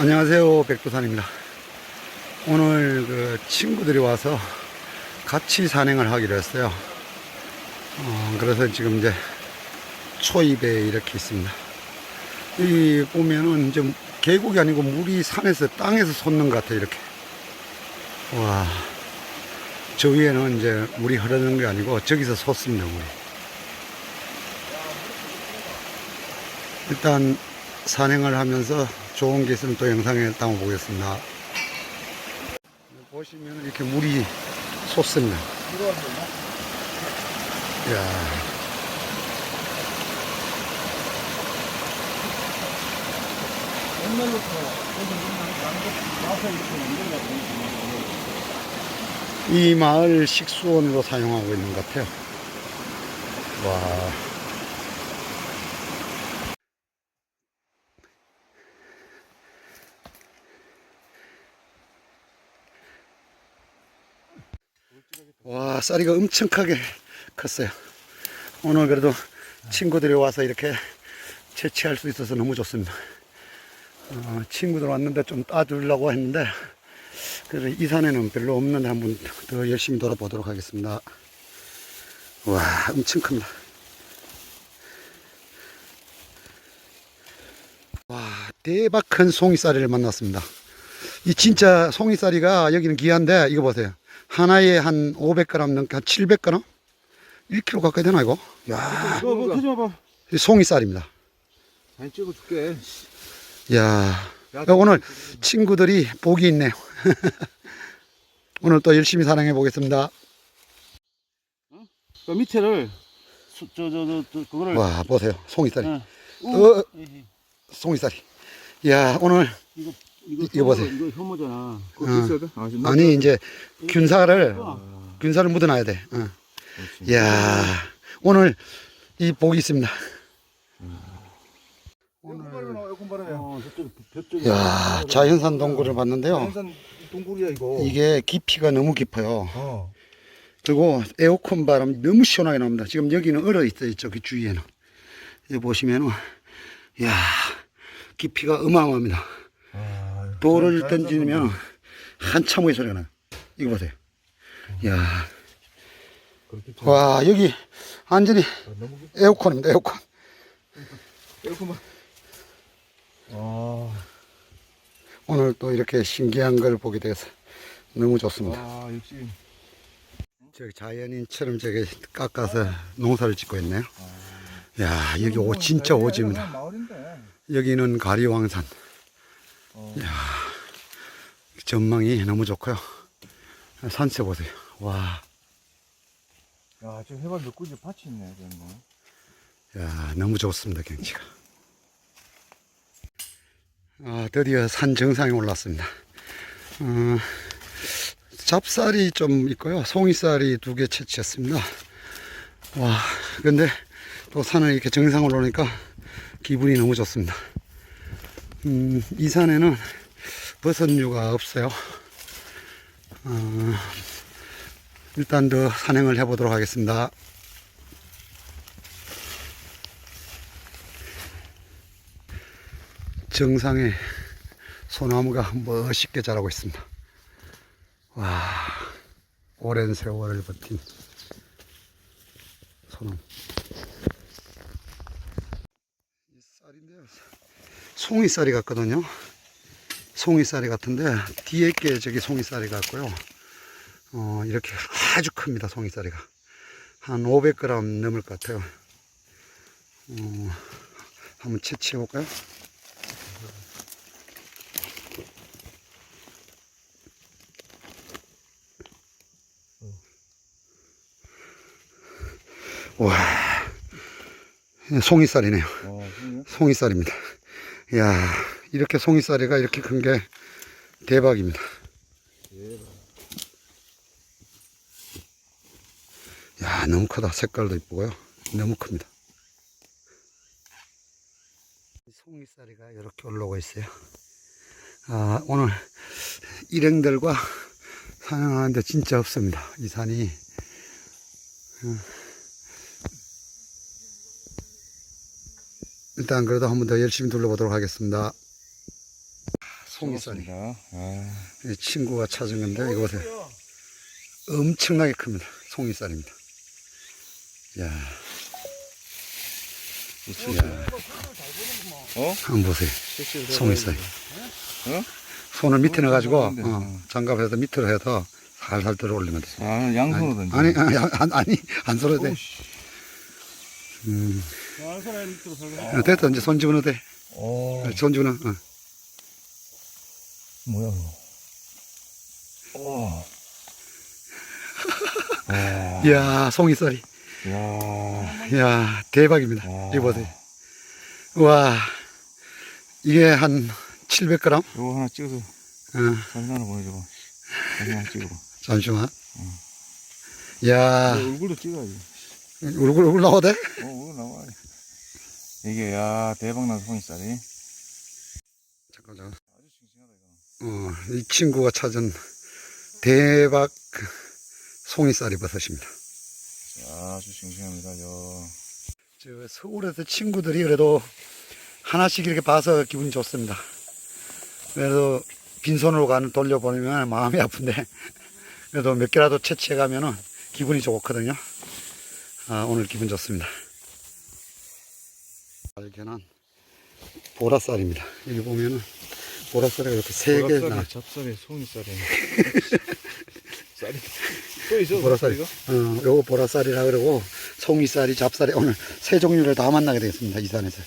안녕하세요. 백두산입니다. 오늘 그 친구들이 와서 같이 산행을 하기로 했어요. 어, 그래서 지금 이제 초입에 이렇게 있습니다. 여기 보면은 이제 계곡이 아니고 물이 산에서 땅에서 솟는 것 같아요. 이렇게. 와. 저 위에는 이제 물이 흐르는 게 아니고 저기서 솟습니다. 물이. 일단 산행을 하면서 좋은 게 있으면 또 영상에 담아보겠습니다. 보시면 이렇게 물이 솟습니다. 이야. 이 마을 식수원으로 사용하고 있는 것 같아요. 와. 와, 쌀이가 엄청 크게 컸어요. 오늘 그래도 친구들이 와서 이렇게 채취할 수 있어서 너무 좋습니다. 어, 친구들 왔는데 좀 따주려고 했는데, 그래서 이 산에는 별로 없는데 한번 더 열심히 돌아보도록 하겠습니다. 와, 엄청 큽니다. 와, 대박 큰 송이쌀이를 만났습니다. 이 진짜 송이쌀이가 여기는 귀한데, 이거 보세요. 하나에 한 500g 넘게 한 700g? 1kg 가까이 되나, 이거? 야 이거 뭐 터지 마봐. 이 송이쌀입니다. 사진 찍어줄게. 야 야, 오늘 친구들이 복이 있네요. 오늘 또 열심히 사랑해 보겠습니다. 그 밑에를 저저저 저, 그거를. 와, 보세요. 송이쌀이. 응. 어, 에이, 송이쌀이. 야 오늘, 이거 이거 보세요. 이거 혐오잖아. 그거 어. 있어야 돼? 아, 지금 아니, 이제 균사를, 아, 균사를 묻어놔야 돼. 어. 그렇지. 야 오늘 이 복이 있습니다. 어, 저쪽 벽쪽에. 야 자연산 동굴을 봤는데요. 자연산 동굴이야 이거. 이게 깊이가 너무 깊어요. 어. 그리고 에어컨 바람 너무 시원하게 나옵니다. 지금 여기는 얼어 있어요. 저기 주위에는. 여기 보시면은, 야 깊이가 어마어마합니다. 아, 돌을 던지면 한참 후에 소리가 나요. 이거 보세요. 야 그렇게 참- 와, 여기 완전히 아, 에어컨입니다. 에어컨. 에어컨 봐. 아, 오늘 또 이렇게 신기한 걸 보게 돼서 너무 좋습니다. 아 역시. 저기 자연인처럼 저기 깎아서 농사를 짓고 있네요. 야, 여기 오, 진짜 오지입니다. 마을인데. 여기는 가리왕산. 어. 전망이 너무 좋고요. 산세 보세요. 와, 야, 지금 해발 몇 군지 밭이 있네, 지금 뭐. 야, 너무 좋습니다, 경치가. 아, 드디어 산 정상에 올랐습니다. 어, 잡쌀이 좀 있고요. 송이쌀이 두 개 채취했습니다. 와, 근데 또 산을 이렇게 정상으로 오니까 기분이 너무 좋습니다. 음, 이 산에는 버섯류가 없어요. 어, 일단 더 산행을 해보도록 하겠습니다. 정상에 소나무가 멋있게 자라고 있습니다. 와, 오랜 세월을 버틴 소나무. 이 쌀인데요. 송이쌀이 같거든요. 송이쌀이 같은데, 뒤에 게 저기 송이쌀이 같고요. 어, 이렇게 아주 큽니다, 송이쌀이가. 한 500g 넘을 것 같아요. 어, 한번 채취해 볼까요? 와, 송이쌀이네요. 어, 그러네. 송이쌀입니다. 이야, 이렇게 송이쌀이가 이렇게 큰 게 대박입니다. 야, 너무 크다. 색깔도 이쁘고요. 너무 큽니다. 송이쌀이가 이렇게 올라오고 있어요. 아, 오늘 일행들과 산행하는데 진짜 없습니다. 이 산이. 어. 일단 그래도 한 번 더 열심히 둘러보도록 하겠습니다. 송이살이. 아, 이 친구가 찾은 건데 이거 보세요. 엄청나게 큽니다. 송이살입니다. 야, 야, 어? 한번 보세요. 송이살. 어? 손을 밑에 넣어가지고 어, 어, 장갑에서 밑으로 해서 살살 들어 올리면 돼. 아, 양손으로. 아니, 아니, 아니, 아니, 안 썰어도 돼. 오우씨. 음. 어, 됐다. 이제 손 집어넣어도 돼. 어, 손 집어넣어. 어. 뭐야, 이거. 어. 와, 이야, 송이살이. 야, 이야, 대박입니다. 와. 이거 보세요. 와, 이게 한 700g? 이거 하나 찍어서 어, 사진 하나 보내줘봐. 사진 하나 찍어봐. 잠시만. 이야, 내 얼굴도 찍어야지. 얼굴, 얼굴 나와도 돼? 어, 얼굴 나와. 이게, 야, 대박난 송이살이. 잠깐, 잠깐. 아주 싱싱하다, 이거. 어, 이 친구가 찾은 대박 송이살이 버섯입니다. 아주 싱싱합니다, 요. 저 서울에서 친구들이 그래도 하나씩 이렇게 봐서 기분이 좋습니다. 그래도 빈손으로 가는 돌려보내면 마음이 아픈데 그래도 몇 개라도 채취해 가면은 기분이 좋거든요. 아, 오늘 기분 좋습니다. 발견한 보라쌀입니다. 여기 보면은 보라쌀이 이렇게 세 개 나. 잡쌀에 송이살에. 쌀이 또 있어? 보라쌀. 이거? 어, 요거 보라쌀이라 그러고 송이쌀이 잡쌀이 오늘 세 종류를 다 만나게 되겠습니다. 이 산에서.